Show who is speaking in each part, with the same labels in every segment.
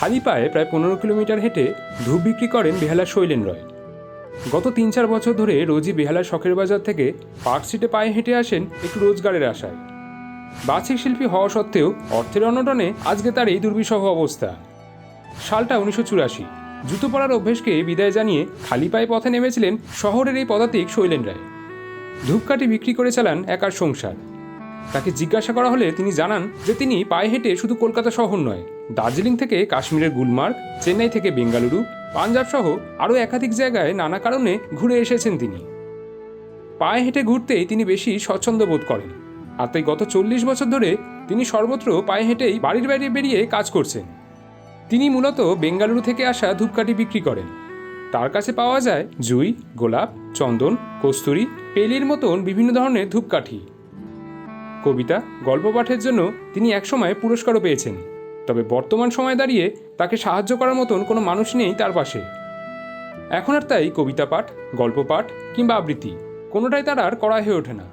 Speaker 1: খালি পায়ে প্রায় পনেরো কিলোমিটার হেঁটে ধূপ বিক্রি করেন বেহালা শৈলেন রয়। গত তিন চার বছর ধরে রোজই বেহালার শখের বাজার থেকে পার্ক স্ট্রিটে পায়ে হেঁটে আসেন একটু রোজগারের আশায়। বাচিক শিল্পী হওয়া সত্ত্বেও অর্থের অনটনে আজকে তার এই দুর্বিষহ অবস্থা। সালটা উনিশশো চুরাশি। জুতো পরার অভ্যেসকে বিদায় জানিয়ে খালি পায়ে পথে নেমেছিলেন শহরের এই পদাতিক শৈলেন রায়। ধূপকাঠি বিক্রি করে চালান একার সংসার। তাকে জিজ্ঞাসা করা হলে তিনি জানান যে তিনি পায়ে হেঁটে শুধু কলকাতা শহর নয়, দার্জিলিং থেকে কাশ্মীরের গুলমার্গ, চেন্নাই থেকে বেঙ্গালুরু, পাঞ্জাব সহ আরও একাধিক জায়গায় নানা কারণে ঘুরে এসেছেন তিনি। পায়ে হেঁটে ঘুরতেই তিনি বেশি স্বচ্ছন্দ বোধ করেন। আর তাই গত চল্লিশ বছর ধরে তিনি সর্বত্র পায়ে হেঁটেই বাড়ির বাইরে বেরিয়ে কাজ করছেন। তিনি মূলত বেঙ্গালুরু থেকে আসা ধূপকাঠি বিক্রি করেন। তার কাছে পাওয়া যায় জুই, গোলাপ, চন্দন, কস্তুরি, পেলির মতন বিভিন্ন ধরনের ধূপকাঠি। কবিতা, গল্প পাঠের জন্য তিনি একসময় পুরস্কারও পেয়েছেন। তবে বর্তমান সময়ে দাঁড়িয়ে তাকে সাহায্য করার মতন কোনো মানুষ নেই তার পাশে। এখন আর তাই কবিতা পাঠ, গল্প পাঠ কিংবা আবৃত্তি, কোনোটাই তার আর করা হয়ে ওঠে না।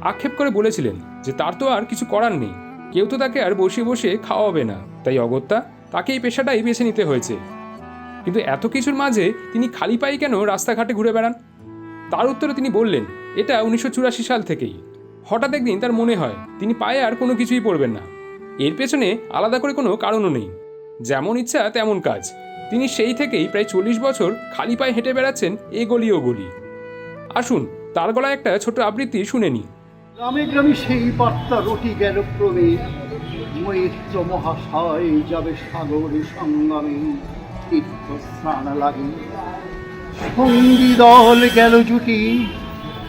Speaker 1: আক্ষেপ করে বলেছিলেন যে তার তো আর কিছু করার নেই। কেউ তো তাকে আর বসে বসে খাওয়াবে না। তাই অগত্যা তাকে এই পেশাটাই বেছে নিতে হয়েছে। কিন্তু এত কিছুর মাঝে তিনি খালি পায়ে কেন রাস্তাঘাটে ঘুরে বেড়ান? তার উত্তরে তিনি বললেন, এটা উনিশশো চুরাশি সাল থেকেই। হঠাৎ একদিন তার মনে হয়, তিনি পায়ে আর কোনো কিছুই পড়বেন না। এর পেছনে আলাদা করে কোনো কারণও নেই। যেমন ইচ্ছা, তেমন কাজ। তিনি সেই থেকেই প্রায় চল্লিশ বছর খালি পায়ে হেঁটে বেড়াচ্ছেন এ গলি ও গলি। আসুন, তার গলায় একটা ছোট আবৃত্তি শুনে নিই।
Speaker 2: গ্রামে গ্রামে সেই বার্তা রটি গেল ক্রমে। মৈত্র মহাশয় যাবে সাগরে তীর্থ স্নান লাগে। সঙ্গী দল গেল জুটি।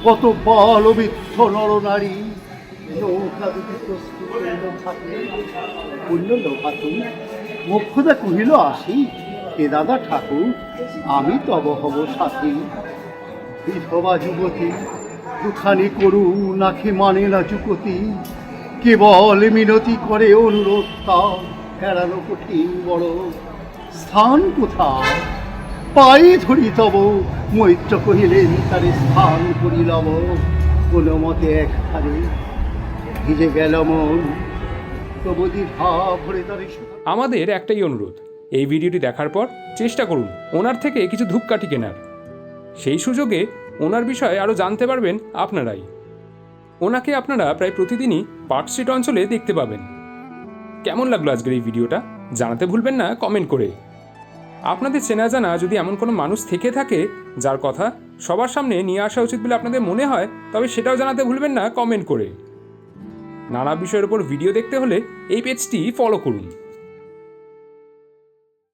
Speaker 2: কত বলবিদ্ধ নরনারী। নৌকা থাকে বলল লোহাতু মুখ্যদা কহিল, আসি। কে দাদা ঠাকুর, আমি তব হব সাথী। বিধবা যুবতী, দুখানি করু নাকি মানে না চুকতি কেবল মিনতি করে অনুরোধ তার এড়ানো কঠিন বড়। স্থান কোথায়? পায়ে ধরি তব, মৈত্র কহিলেন, তারে স্থান করিলব কোনো মতে একখানে ভিজে গেল মন।
Speaker 1: আমাদের একটাই অনুরোধ, এই ভিডিওটি দেখার পর চেষ্টা করুন, ওনার থেকে কিছু ধূপকাঠি কেনার। সেই সুযোগে ওনার বিষয়ে আরও জানতে পারবেন আপনারাই। ওনাকে আপনারা প্রায় প্রতিদিনই পার্ক স্ট্রিট অঞ্চলে দেখতে পাবেন। কেমন লাগল আজকের এই ভিডিওটা? জানাতে ভুলবেন না, কমেন্ট করে। আপনাদের চেনা জানা যদি এমন কোনো মানুষ থেকে থাকে, যার কথা সবার সামনে নিয়ে আসা উচিত বলে আপনাদের মনে হয়, তবে সেটাও জানাতে ভুলবেন না কমেন্ট করে। নানা বিষয়ের উপর ভিডিও দেখতে হলে এই পেজটি ফলো করুন।